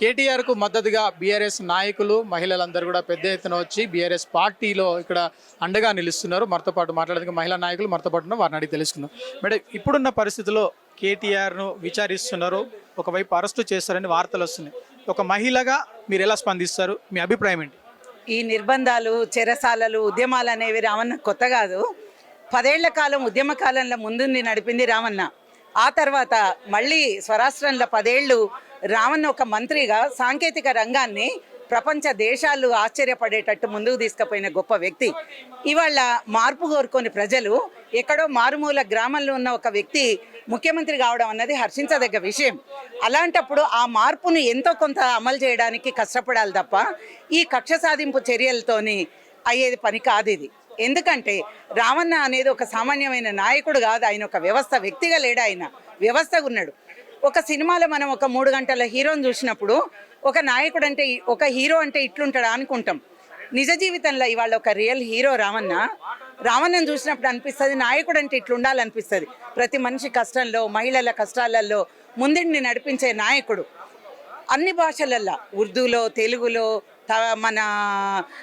కేటీఆర్కు మద్దతుగా బీఆర్ఎస్ నాయకులు మహిళలందరూ కూడా పెద్ద ఎత్తున వచ్చి బీఆర్ఎస్ పార్టీలో ఇక్కడ అండగా నిలుస్తున్నారు. మనతో పాటు మాట్లాడేందుకు మహిళా నాయకులు మనతో పాటు వారిని అడిగి తెలుసుకుందాం. మేడం ఇప్పుడున్న పరిస్థితిలో కేటీఆర్ను విచారిస్తున్నారు. ఒకవైపు అరెస్టు చేస్తారని వార్తలు వస్తున్నాయి. ఒక మహిళగా మీరు ఎలా స్పందిస్తారు? మీ అభిప్రాయం ఏంటి? ఈ నిర్బంధాలు చెరసాలలు ఉద్యమాలు అనేవి రామన్న కొత్త కాదు. పదేళ్ళ కాలం ఉద్యమ కాలంలో ముందుండి నడిపింది రామన్న ఆ తర్వాత మళ్ళీ స్వరాష్ట్రంలో పదేళ్ళు రామన్న ఒక మంత్రిగా సాంకేతిక రంగాన్ని ప్రపంచ దేశాలు ఆశ్చర్యపడేటట్టు ముందుకు తీసుకుపోయిన గొప్ప వ్యక్తి. ఇవాళ మార్పు కోరుకొని ప్రజలు ఎక్కడో మారుమూల గ్రామంలో ఉన్న ఒక వ్యక్తి ముఖ్యమంత్రి కావడం అన్నది హర్షించదగ్గ విషయం. అలాంటప్పుడు ఆ మార్పును ఎంతో కొంత అమలు చేయడానికి కష్టపడాలి తప్ప ఈ కక్ష సాధింపు చర్యలతోని అయ్యేది పని కాదు ఇది. ఎందుకంటే రామన్న అనేది ఒక సామాన్యమైన నాయకుడు కాదు ఆయన ఒక వ్యవస్థ వ్యక్తిగా లేడు ఆయన. వ్యవస్థగా ఉన్నాడు. ఒక సినిమాలో మనం ఒక మూడు గంటల హీరోని చూసినప్పుడు ఒక నాయకుడు అంటే ఒక హీరో అంటే ఇట్లుంటాడా అనుకుంటాం. నిజ జీవితంలో ఇవాళ ఒక రియల్ హీరో రామన్న రావణ్ చూసినప్పుడు అనిపిస్తుంది నాయకుడు అంటే ఇట్లుండాలనిపిస్తుంది. ప్రతి మనిషి కష్టంలో మహిళల కష్టాలలో ముందుండి నడిపించే నాయకుడు. అన్ని భాషలల్లో ఉర్దూలో తెలుగులో మన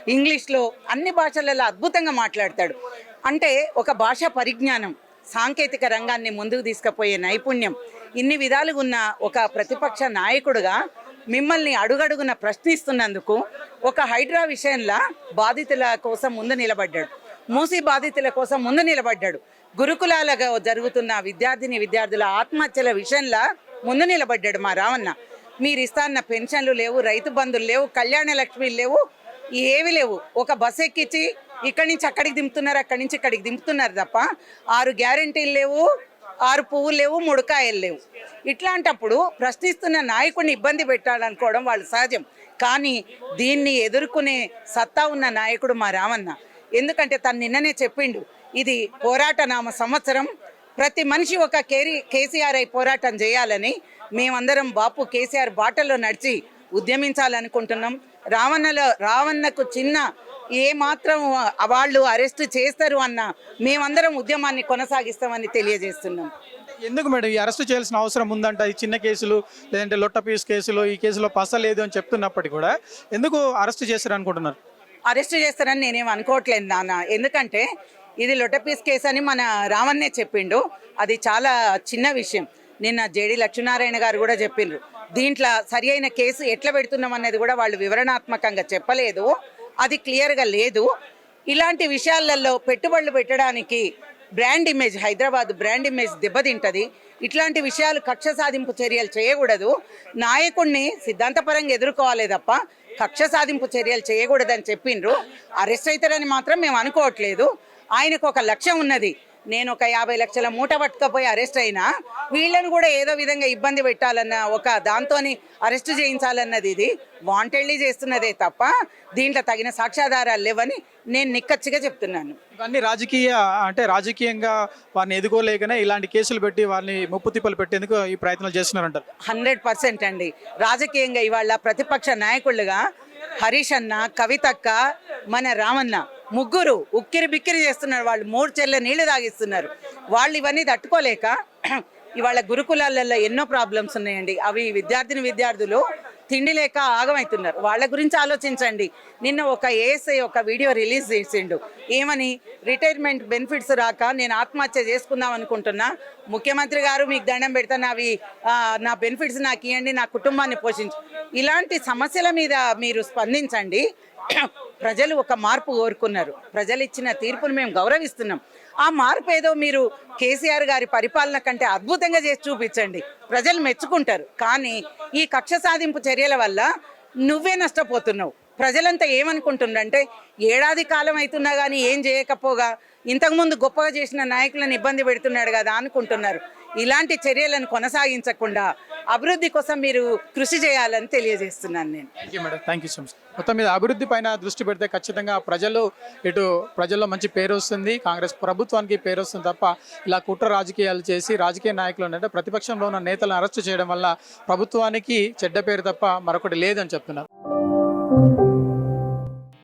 ఇంగ్లీష్లో అన్ని భాషలలో అద్భుతంగా మాట్లాడతాడు. అంటే ఒక భాషా పరిజ్ఞానం సాంకేతిక రంగాన్ని ముందుకు తీసుకుపోయే నైపుణ్యం ఇన్ని విధాలుగా ఉన్న ఒక ప్రతిపక్ష నాయకుడుగా మిమ్మల్ని అడుగడుగున ప్రశ్నిస్తున్నందుకు ఒక హైడ్రా విషయంలో బాధితుల కోసం ముందు నిలబడ్డాడు. మూసి బాధితుల కోసం ముందు నిలబడ్డాడు. గురుకులాలుగా జరుగుతున్న విద్యార్థిని విద్యార్థుల ఆత్మహత్యల విషయంలో ముందు నిలబడ్డాడు మా రావన్న. మీరు ఇస్తాన్న పెన్షన్లు లేవు రైతు బంధులు లేవు కళ్యాణ లక్ష్మిలు లేవు ఏవి లేవు. ఒక బస్ ఎక్కించి ఇక్కడి నుంచి అక్కడికి దింపుతున్నారు అక్కడి నుంచి ఇక్కడికి దింపుతున్నారు తప్ప ఆరు గ్యారెంటీలు లేవు ఆరు పువ్వులు లేవు ముడకాయలు లేవు. ఇట్లాంటప్పుడు ప్రశ్నిస్తున్న నాయకుడిని ఇబ్బంది పెట్టాలనుకోవడం వాళ్ళు సహజం. కానీ దీన్ని ఎదుర్కొనే సత్తా ఉన్న నాయకుడు మా రామన్న. ఎందుకంటే తను నిన్ననే చెప్పిండు ఇది పోరాట నామ సంవత్సరం. ప్రతి మనిషి ఒక కేరీ కేసీఆర్ అయి పోరాటం చేయాలని మేమందరం బాపు కేసీఆర్ బాటలో నడిచి ఉద్యమించాలనుకుంటున్నాం. రావణలో రావణకు చిన్న ఏ మాత్రం వాళ్ళు అరెస్ట్ చేస్తారు అన్న మేమందరం ఉద్యమాన్ని కొనసాగిస్తామని తెలియజేస్తున్నాం. ఎందుకు మేడం ఈ అరెస్ట్ చేయాల్సిన అవసరం ఉందంట? ఈ చిన్న కేసులు లేదంటే లొట్ట పీస్ కేసులు ఈ కేసులో పస లేదు అని చెప్తున్నప్పటికీ కూడా ఎందుకు అరెస్ట్ చేశారు అనుకుంటున్నారు అరెస్ట్ చేస్తారని నేనేం అనుకోవట్లేదు నాన్న. ఎందుకంటే ఇది లొటపీస్ కేసు అని మన రావణ్ణే చెప్పిండు. అది చాలా చిన్న విషయం. నిన్న జేడి లక్ష్మీనారాయణ గారు కూడా చెప్పిండ్రు దీంట్లో సరి అయిన కేసు ఎట్లా పెడుతున్నాం అనేది కూడా వాళ్ళు వివరణాత్మకంగా చెప్పలేదు. అది క్లియర్గా లేదు. ఇలాంటి విషయాలలో పెట్టుబడులు పెట్టడానికి brand image Hyderabad brand image దెబ్బతింటది. ఇట్లాంటి విషయాలు కక్ష సాధింపు చర్యలు చేయకూడదు. నాయకుడిని సిద్ధాంతపరంగా ఎదుర్కోవాలి తప్ప కక్ష సాధింపు చర్యలు చేయకూడదని చెప్పిండ్రు. అరెస్ట్ అవుతారని మాత్రం మేము అనుకోవట్లేదు. ఆయనకు ఒక లక్ష్యం ఉన్నది. నేను ఒక యాభై లక్షల మూట పట్టుకపోయి అరెస్ట్ అయినా వీళ్ళని కూడా ఏదో విధంగా ఇబ్బంది పెట్టాలన్న ఒక దాంతోని అరెస్ట్ చేయించాలన్నది ఇది. వాంటెడ్లీ చేస్తున్నదే తప్ప దీంట్లో తగిన సాక్ష్యాధారాలు లేవని నేను నిక్కచ్చిగా చెప్తున్నాను. ఇవన్నీ రాజకీయ అంటే రాజకీయంగా వారిని ఎదుకోలేకనే ఇలాంటి కేసులు పెట్టి వారిని ముప్పు తిప్పలు పెట్టేందుకు ఈ ప్రయత్నాలు చేస్తున్నారంటారు. హండ్రెడ్ పర్సెంట్ అండి. రాజకీయంగా ఇవాళ ప్రతిపక్ష నాయకులుగా హరీష్ అన్న కవితక్క మన రామన్న ముగ్గురు ఉక్కిరి బిక్కిరి చేస్తున్నారు. వాళ్ళు మూడు చెల్లె నీళ్ళు తాగిస్తున్నారు. వాళ్ళు ఇవన్నీ తట్టుకోలేక ఇవాళ గురుకులాలలో ఎన్నో ప్రాబ్లమ్స్ ఉన్నాయండి. అవి విద్యార్థిని విద్యార్థులు తిండి లేక ఆగమవుతున్నారు వాళ్ళ గురించి ఆలోచించండి. నిన్న ఒక ఏఎస్ఐ ఒక వీడియో రిలీజ్ చేసిండు. ఏమని? రిటైర్మెంట్ బెనిఫిట్స్ రాక నేను ఆత్మహత్య చేసుకుందాం అనుకుంటున్నా. ముఖ్యమంత్రి గారు మీకు దండం పెడతాను. అవి నా బెనిఫిట్స్ నాకు ఇవ్వండి నా కుటుంబాన్ని పోషించు. ఇలాంటి సమస్యల మీద మీరు స్పందించండి. ప్రజలు ఒక మార్పు కోరుకున్నారు. ప్రజలు ఇచ్చిన తీర్పును మేము గౌరవిస్తున్నాం. ఆ మార్పు ఏదో మీరు కేసీఆర్ గారి పరిపాలన కంటే అద్భుతంగా చేసి చూపించండి. ప్రజలు మెచ్చుకుంటారు. కానీ ఈ కక్ష సాధింపు చర్యల వల్ల నువ్వే నష్టపోతున్నావు. ప్రజలంతా ఏమనుకుంటుండంటే ఏడాది కాలం అవుతున్నా కానీ ఏం చేయకపోగా ఇంతకుముందు గొప్పగా చేసిన నాయకులను ఇబ్బంది పెడుతున్నాడు కదా అనుకుంటున్నారు. ఇలాంటి చర్యలను కొనసాగించకుండా అభివృద్ధి కోసం మీరు కృషి చేయాలని తెలియజేస్తున్నాను నేను. Thank you madam thank you so much మొత్తం మీద అభివృద్ధి పైన దృష్టి పెడితే ఖచ్చితంగా ప్రజలు ఇటు ప్రజల్లో మంచి పేరు వస్తుంది. కాంగ్రెస్ ప్రభుత్వానికి పేరు వస్తుంది తప్ప ఇలా కుట్ర రాజకీయాలు చేసి రాజకీయ నాయకులు అంటే ప్రతిపక్షంలో ఉన్న నేతలను అరెస్టు చేయడం వల్ల ప్రభుత్వానికి చెడ్డ పేరు తప్ప మరొకటి లేదని చెప్తున్నారు.